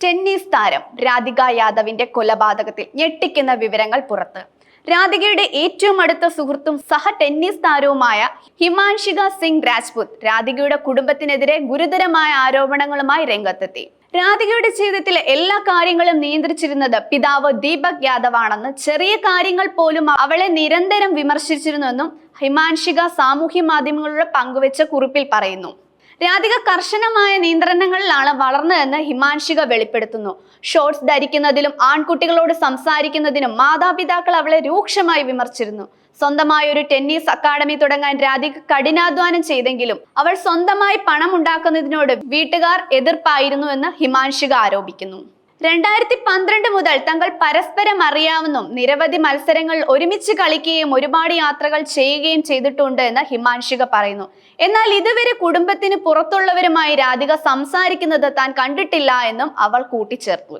Tennis താരം രാധിക യാദവിന്റെ കൊലപാതകത്തിൽ ഞെട്ടിക്കുന്ന വിവരങ്ങൾ പുറത്ത്. രാധികയുടെ ഏറ്റവും അടുത്ത സുഹൃത്തും സഹ ടെന്നീസ് താരവുമായ ഹിമാൻഷിക സിംഗ് രാജ്പുത് രാധികയുടെ കുടുംബത്തിനെതിരെ ഗുരുതരമായ ആരോപണങ്ങളുമായി രംഗത്തെത്തി. രാധികയുടെ ജീവിതത്തിലെ എല്ലാ കാര്യങ്ങളും നിയന്ത്രിച്ചിരുന്നത് പിതാവ് ദീപക് യാദവ് ആണെന്ന് ചെറിയ കാര്യങ്ങൾ പോലും അവളെ നിരന്തരം വിമർശിച്ചിരുന്നുവെന്നും ഹിമാൻഷിക സാമൂഹ്യ മാധ്യമങ്ങളിലൂടെ പങ്കുവെച്ച കുറിപ്പിൽ പറയുന്നു. രാധിക കർശനമായ നിയന്ത്രണങ്ങളിലാണ് വളർന്നതെന്ന് ഹിമാൻഷിക വെളിപ്പെടുത്തുന്നു. ഷോർട്സ് ധരിക്കുന്നതിലും ആൺകുട്ടികളോട് സംസാരിക്കുന്നതിനും മാതാപിതാക്കൾ അവളെ രൂക്ഷമായി വിമർശിച്ചിരുന്നു. സ്വന്തമായ ഒരു ടെന്നീസ് അക്കാദമി തുടങ്ങാൻ രാധിക കഠിനാധ്വാനം ചെയ്തെങ്കിലും അവൾ സ്വന്തമായി പണം ഉണ്ടാക്കുന്നതിനോട് വീട്ടുകാർ എതിർപ്പായിരുന്നുവെന്ന് ഹിമാൻഷിക ആരോപിക്കുന്നു. രണ്ടായിരത്തി പന്ത്രണ്ട് മുതൽ തങ്ങൾ പരസ്പരം അറിയാമെന്നും നിരവധി മത്സരങ്ങൾ ഒരുമിച്ച് കളിക്കുകയും ഒരുപാട് യാത്രകൾ ചെയ്യുകയും ചെയ്തിട്ടുണ്ട് എന്ന് ഹിമാൻഷിക പറയുന്നു. എന്നാൽ ഇതുവരെ കുടുംബത്തിന് പുറത്തുള്ളവരുമായി രാധിക സംസാരിക്കുന്നത് താൻ കണ്ടിട്ടില്ല എന്നും അവൾ കൂട്ടിച്ചേർത്തു.